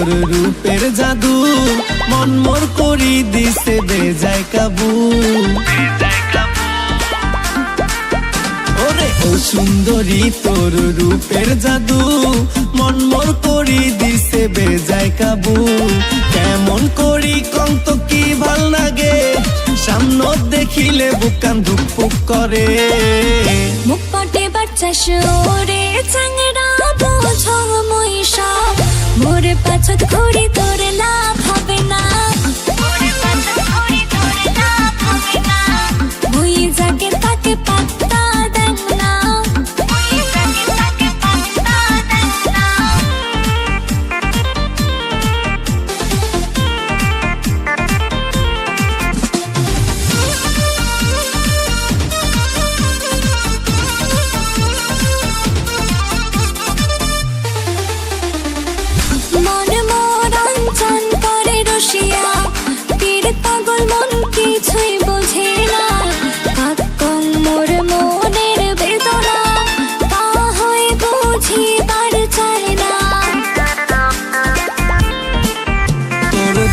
তোর রূপের জাদু মন মোর করি দিছে বেজায় কাবু ওরে, ও সুন্দরী তোর রূপের জাদু মন মোর করি দিছে বেজায় কাবু কেমন করি কন্ত কি ভালো লাগে, সামনে দেখিলে বুকান ধুকপুক করে। মুখ পটে বাচ্চা শোরে চাংড়া পাছত ঘুরি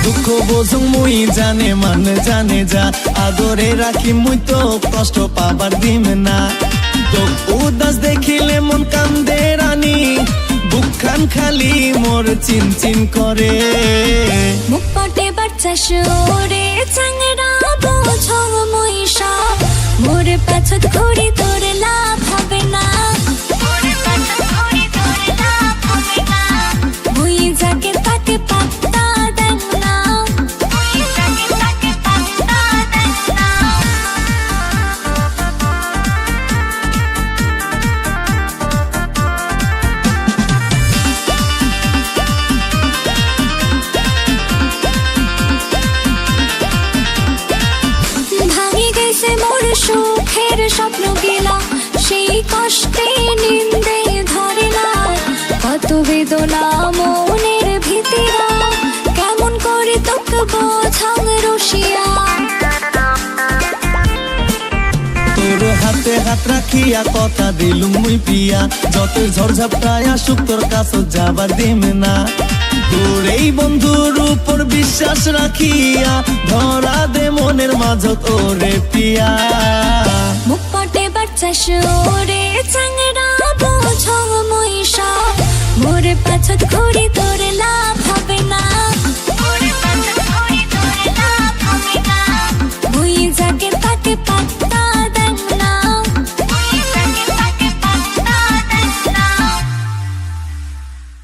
দুঃখ বোঝুং মুই জানে, মান জানে যা। আদরে রাখি মুই তো কষ্ট পাবার দিম না। তো উদাস দেখিলে মন কান্দে রানী বুকখান খালি মোর চিন চিন করে। বাচ্চা শোরে চাংড়া বোঝো মোর পাছত ঘুরি হাতে রাখিয়া কথা দিলুম মুই পিয়া। যত ঝড়ঝাপটায় আসুক তোর কাছে যাবার দিম না। তোর এই বন্ধুর উপর বিশ্বাস রাখিয়া, ধরা দে মনের মাঝত ওরে পিয়া। মুখ পটে বাচ্চা